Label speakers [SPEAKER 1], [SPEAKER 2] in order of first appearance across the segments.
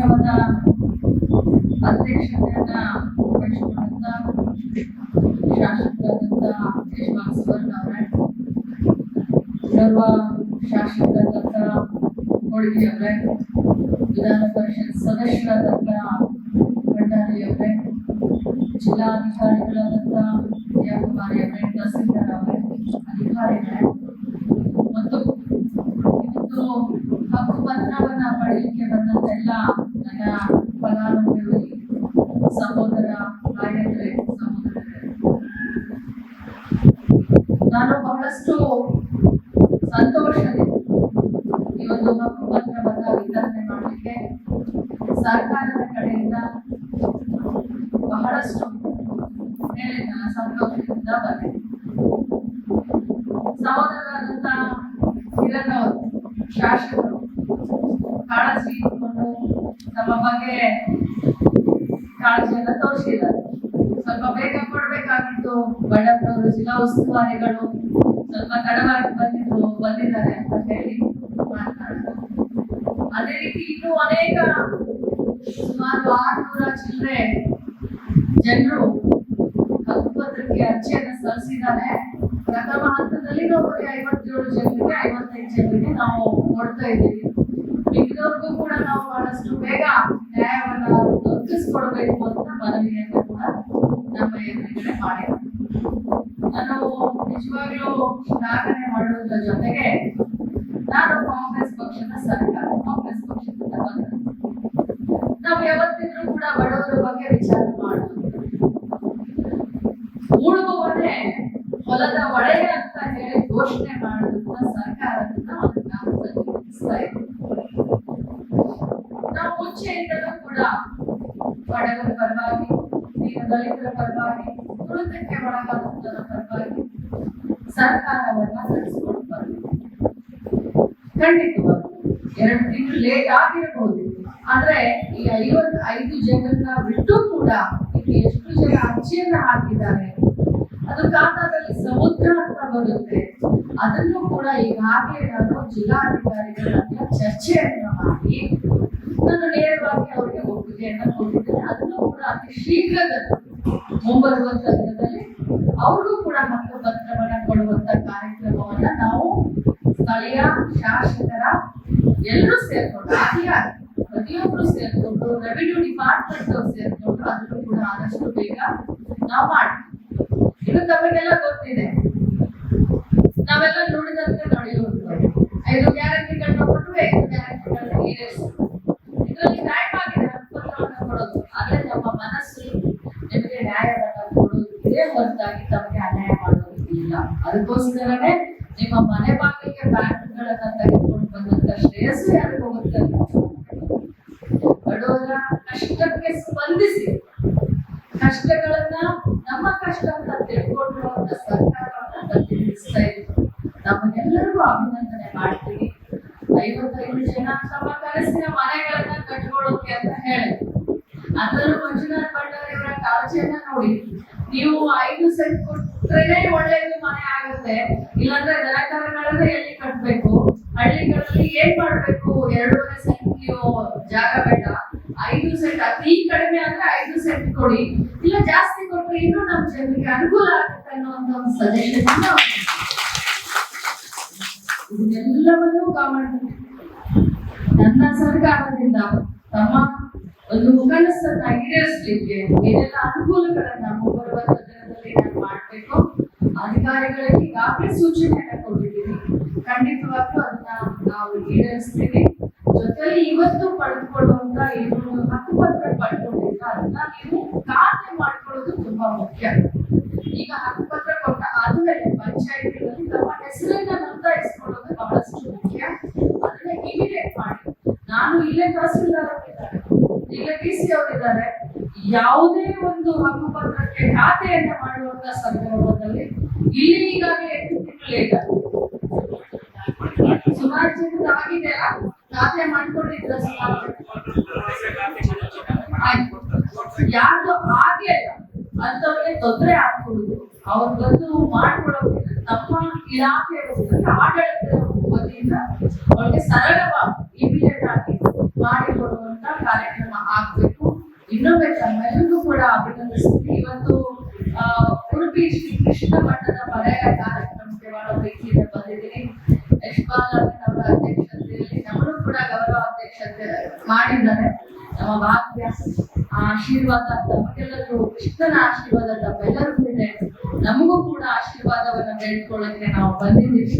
[SPEAKER 1] ಕಾರ್ಯಕ್ರಮದ ಅಧ್ಯಕ್ಷತೆಯನ್ನ ವಹಿಸಿಕೊಂಡಂತ ಶಾಸಕರಾದಂತ ಯಶವಂತ್ ಸುವರ್ಣ ಅವರೇ ಸರ್ವ ಶಾಸಕರಾದಂತ ಹೋಳಿಗೆ ಅವರೇ ವಿಧಾನ ಪರಿಷತ್ ಸದಸ್ಯರಾದಂತ ಭಂಡಾರಿ ಅವರೇ ಜಿಲ್ಲಾಧಿಕಾರಿಗಳಾದಂತ ಯಾಕುಮಾರಿ ಅವರೇ ತಹಸೀಲ್ದಾರ್ ಅವರೇ ಅಧಿಕಾರಿಗಳೇ ಮತ್ತು ಇವತ್ತು ಹಕ್ಕು ಪತ್ರವನ್ನ ಪಡೆಯಲಿಕ್ಕೆ ಬಂದಂತ ಎಲ್ಲ ನನ್ನ ಫಲಾನುಭವಿ ಸಹೋದರ ನಾಯಕರೇ ನಾನು ಬಹಳಷ್ಟು ಸಂತೋಷದಿಂದ ಈ ಒಂದು ಹಕ್ಕು ಪತ್ರವನ್ನ ವಿತರಣೆ ಮಾಡಲಿಕ್ಕೆ ಸರ್ಕಾರದ ಕಡೆಯಿಂದ ಬಹಳಷ್ಟು ಹೇಳಿದ ಸಂತೋಷದಿಂದ ಬಂದೆ. ಸಹೋದರರಾದಂತ ಕಿರಣ್ ಅವರು ಶಾಸಕರು ಕಾಳಜಿ ಇಟ್ಕೊಂಡು ನಮ್ಮ ಬಗ್ಗೆ ಕಾಳಜಿಯನ್ನ ತೋರಿಸಿದ್ದಾರೆ ಸ್ವಲ್ಪ ಬೇಗ ಕೊಡ್ಬೇಕಾಗಿತ್ತು. ಬಳ್ಳಾಪುರವರು ಜಿಲ್ಲಾ ಉಸ್ತುವಾರಿಗಳು ಸ್ವಲ್ಪ ತಡವಾಗಿ ಬಂದಿದ್ರು, ಬಂದಿದ್ದಾರೆ ಅಂತ ಹೇಳಿ ಅದೇ ರೀತಿ ಇನ್ನು ಅನೇಕ ಸುಮಾರು ಆರ್ನೂರ ಚಿಲ್ಲರೆ ಜನರು ಹಕ್ಕುಪತ್ರಕ್ಕೆ ಅರ್ಜಿಯನ್ನು ಸಲ್ಲಿಸಿದ್ದಾರೆ. ಪ್ರಥಮ ಹಂತದಲ್ಲಿ ನಾವು ಐವತ್ತೇಳು ಜನರಿಗೆ ಐವತ್ತೈದು ಜನರಿಗೆ ನಾವು ಕೊಡ್ತಾ ಇದ್ದೀವಿ. ಮಿಕ್ಕಿದವ್ರಿಗೂ ಕೂಡ ನಾವು ಬಹಳಷ್ಟು ಬೇಗ ನ್ಯಾಯವನ್ನ ದೊರಕಿಸ್ಕೊಡ್ಬೇಕು ಅಂತ ಮನವಿಯನ್ನು ಕೂಡ ನಮ್ಮ ಎದುರುಗಡೆ ಮಾಡಿ ನಾನು ನಿಜವಾಗ್ಲೂ ಶ್ಲಾಘನೆ ಮಾಡುವುದರ ಜೊತೆಗೆ ನಾನು ಕಾಂಗ್ರೆಸ್ ಪಕ್ಷದ ಸರ್ಕಾರ, ಕಾಂಗ್ರೆಸ್ ಪಕ್ಷದಿಂದ ನಾವು ಯಾವತ್ತಿದ್ರೂ ಕೂಡ ಬಡವರ ಬಗ್ಗೆ ವಿಚಾರ ಮಾಡೋದು ಉಳುವವನೇ ಹೊಲದ ಒಳಗೆ ಅಂತ ಹೇಳಿ ಘೋಷಣೆ ಮಾಡೋದನ್ನ ಸರ್ಕಾರದಿಂದ ಇದ್ದೀವಿ. ನಾವು ಮುಂಚೆಯಿಂದಲೂ ಕೂಡ ಬಡವರ ಪರವಾಗಿ ದಲಿತರ ಪರವಾಗಿ ತುಳಿತಕ್ಕೆ ಒಳಗಾಗುವುದರ ಪರವಾಗಿ ಸರ್ಕಾರವನ್ನ ನಡೆಸಿಕೊಂಡು ಬಂದಿದೆ ಖಂಡಿತವಾಗಿ ಎರಡು ತಿಂಗಳು ಲೇಟ್ ಆಗಿರಬಹುದು. ಆದ್ರೆ ಈ ಐವತ್ ಐದು ಜನರನ್ನ ಬಿಟ್ಟು ಕೂಡ ಇಲ್ಲಿ ಎಷ್ಟು ಜನ ಅರ್ಜಿಯನ್ನ ಹಾಕಿದ್ದಾರೆ ಅದು ಖಾತಾದಲ್ಲಿ ಸಮುದ್ರ ಅಂತ ಬರುತ್ತೆ. ಅದನ್ನು ಕೂಡ ಈಗಾಗಲೇ ನಾನು ಜಿಲ್ಲಾಧಿಕಾರಿಗಳ ಚರ್ಚೆಯನ್ನ ಮಾಡಿ ನಾನು ನೇರವಾಗಿ ಅವರಿಗೆ ಒಪ್ಪಿಗೆಯನ್ನ ಕೊಟ್ಟಿದ್ದೇನೆ ಅದನ್ನು ಕೂಡ ಅತಿ ಶೀಘ್ರದಲ್ಲಿ ಮುಂಬರುವ ದಿನದಲ್ಲಿ ಅವ್ರಿಗೂ ಕೂಡ ಹಕ್ಕು ಪತ್ರವನ್ನ ಕೊಡುವಂತ ಕಾರ್ಯಕ್ರಮವನ್ನ ನಾವು ಸ್ಥಳೀಯ ಶಾಸಕರ ಎಲ್ಲರೂ ಸೇರ್ಕೊಂಡು ಅಧಿಕಾರಿ ಪ್ರತಿಯೊಬ್ಬರು ಸೇರ್ಕೊಂಡು ರೆವಿನ್ಯೂ ಡಿಪಾರ್ಟ್ಮೆಂಟ್ ಅವ್ರು ಸೇರ್ಕೊಂಡು ಅದನ್ನು ಕೂಡ ಆದಷ್ಟು ಬೇಗ ನಾವು ಮಾಡ್ತೀವಿ. ಇದು ತಮಗೆಲ್ಲ ಗೊತ್ತಿದೆ. ನಾವೆಲ್ಲ ನೋಡಿದಂತೆ ನಡೆಯುವಂಥದ್ದು ಐದು ಗ್ಯಾರಂಟಿಗಳನ್ನ ಕೊಟ್ಟು ಐದು ಮನಸ್ಸು ನಿಮಗೆ ನ್ಯಾಯವನ್ನ ಕೊಡೋದು ಇದೇ ಹೊರತಾಗಿ ತಮಗೆ ಅನ್ಯಾಯ ಮಾಡೋದು ಇಲ್ಲ ಅದಕ್ಕೋಸ್ಕರನೇ ನಿಮ್ಮ ಮನೆ ಬಾಗಿಲಿಗೆ ಬ್ಯಾಂಕ್ಗಳನ್ನ ತೆಗೆದುಕೊಂಡು ಬಂದಂತ ಶ್ರೇಯಸ್ಸು ಯಾರಿಗೂ ಹೋಗುತ್ತೆ ಬಡವರ ಕಷ್ಟಕ್ಕೆ ಸ್ಪಂದಿಸಿ. ಕಷ್ಟಗಳನ್ನ ನಮ್ಮ ಕಷ್ಟ ಅಂತ ತಿಳ್ಕೊಂಡಿರುವಂತ ಸರ್ಕಾರವನ್ನ ಪ್ರತಿನಿಧಿಸ್ತಾ ಇದ್ರು ನಮಗೆಲ್ಲರಿಗೂ ಅಭಿನಂದನೆ ಮಾಡ್ತೀವಿ. ಐವತ್ತೈದು ಜನ ತಮ್ಮ ಕನಸಿನ ಮನೆಗಳನ್ನ ಕಟ್ಕೊಳ್ಳೋಕೆ ಅಂತ ಹೇಳಿದ್ರು ಅದರಲ್ಲೂ ಮಂಜುನಾಥ್ ಭಂಡಾರಿ ಅವರ ಕಾಳಜಿಯನ್ನ ನೋಡಿ. ನೀವು ಐದು ಸೆಂಟ್ ಕೊಟ್ರೇನೆ ಒಳ್ಳೇದು ಮನೆ ಆಗುತ್ತೆ. ಇಲ್ಲಾಂದ್ರೆ ದನಕರಗಳನ್ನ ಎಲ್ಲಿ ಕಟ್ಬೇಕು? ಹಳ್ಳಿಗಳಲ್ಲಿ ಏನ್ ಮಾಡ್ಬೇಕು? ಎರಡೂವರೆ ಸೆಂಟ್ ನೀವು ಜಾಗ ಬೇಡ. ಐದು ಸೆಂಟ್ ಅತಿ ಕಡಿಮೆ ಅಂದ್ರೆ ಐದು ಸೆಂಟ್ ಕೊಡಿ. ಇಲ್ಲ ಜಾಸ್ತಿ ಕೊಟ್ರೆ ಇನ್ನೂ ನಮ್ಮ ಜನರಿಗೆ ಅನುಕೂಲ ಆಗುತ್ತೆ ಅನ್ನೋ ಒಂದು ಸಜೆಷನ್ ಇದನ್ನೆಲ್ಲವನ್ನೂ ಕಾಮನ್ ನನ್ನ ಸರ್ಕಾರದಿಂದ, ತಮ್ಮ ಒಂದು ಕನಸನ್ನ ಈಡೇರಿಸಲಿಕ್ಕೆ ಏನೆಲ್ಲ ಅನುಕೂಲಗಳನ್ನ ಮುಂಬರುವ ಸದನದಲ್ಲಿ ನಾನು ಮಾಡಬೇಕು. ಅಧಿಕಾರಿಗಳಿಗೆ ಈಗಾಗಲೇ ಸೂಚನೆಯನ್ನ ಕೊಟ್ಟಿದ್ದೀನಿ ಖಂಡಿತವಾಗ್ಲೂ ಅದನ್ನ ನಾವು ಈಡೇರಿಸ್ತೀವಿ. ಜೊತೆಯಲ್ಲಿ ಇವತ್ತು ಪಡೆದುಕೊಳ್ಳುವಂತ ಏನು ಹಕ್ಕುಪತ್ರ ಪಡ್ಕೊಂಡಿಲ್ಲ ಅದನ್ನ ನೀವು ಖಾತೆ ಮಾಡ್ಕೊಳ್ಳೋದು ತುಂಬಾ ಮುಖ್ಯ. ಈಗ ಹಕ್ಕುಪತ್ರ ಕೊಟ್ಟ ಆದ್ಮೇಲೆ ಪಂಚಾಯತಿಗಳಲ್ಲಿ ತಮ್ಮ ಹೆಸರನ್ನ ನೋಂದಾಯಿಸ್ಕೊಳ್ಳೋದು ಬಹಳಷ್ಟು ಮುಖ್ಯ. ಅದನ್ನ ಇಮಿಡಿಯೇಟ್ ಮಾಡಿ. ನಾನು ಇಲ್ಲೇ ತಹಸೀಲ್ದಾರ್ ಇಲ್ಲೇ ಡಿ ಸಿ ಅವರಿದ್ದಾರೆ ಯಾವುದೇ ಒಂದು ಹಕ್ಕುಪತ್ರಕ್ಕೆ ಖಾತೆಯನ್ನ ಮಾಡುವಂತ ಸಂದರ್ಭದಲ್ಲಿ ಇಲ್ಲಿ ಈಗಾಗಲೇ ಲೇಟ್ ಸುಮಾರು ಜನದ ಆಗಿದೆ ಖಾತೆ ಮಾಡ್ಕೊಂಡಿದ್ರ ಸುಮಾರು ಯಾರ್ದು ಆಗ್ಲಿಲ್ಲ ಅಂತವ್ರಿಗೆ ತೊಂದರೆ ಆಗ್ಕೊಡುದು ಅವ್ರು ಬಂದು ಮಾಡ್ಕೊಡೋದಿಲ್ಲ ನಮ್ಮ ಇಲಾಖೆ ಆಡಳಿತ ವತಿಯಿಂದ ಅವ್ರಿಗೆ ಸರಳವಾಗಿ ಇಮಿಡಿಯೇಟ್ ಆಗಿ ಇನ್ನೊಮ್ಮೆ ತಮ್ಮೆಲ್ಲರಿಗೂ ಕೂಡ ಅಭಿನಂದಿಸ್ತೀನಿ ಇವತ್ತು ಉಡುಪಿ ಶ್ರೀ ಕೃಷ್ಣ ಮಠದ ಪರ್ಯಾಯ ಕಾರ್ಯಕ್ರಮಕ್ಕೆ ಬಹಳ ಬಂದಿದ್ದೀನಿ. ಯಶ್ಪಾಲ್ ಅವರ ಅಧ್ಯಕ್ಷತೆಯಲ್ಲಿ ನಮ್ಮನ್ನು ಕೂಡ ಗೌರವ ಅಧ್ಯಕ್ಷತೆ ಮಾಡಿದ್ದಾರೆ. ನಮ್ಮ ಭಾಗ್ಯ, ಆಶೀರ್ವಾದ ತಮಗೆಲ್ಲರಿಗೂ ಕೃಷ್ಣನ ಆಶೀರ್ವಾದ ತಮ್ಮೆಲ್ಲರಿಗೂ ಇದೆ ನಮಗೂ ಕೂಡ ಆಶೀರ್ವಾದವನ್ನು ಬೇಡ್ಕೊಳ್ಳಕ್ಕೆ ನಾವು ಬಂದಿದ್ದೀವಿ.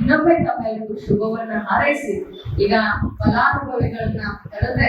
[SPEAKER 1] ಇನ್ನೊಮ್ಮೆ ತಮ್ಮೆಲ್ಲರಿಗೂ ಶುಭವನ್ನು ಹಾರೈಸಿ, ಈಗ ಫಲಾನುಭವಿಗಳನ್ನ ಕರೆದ್ರೆ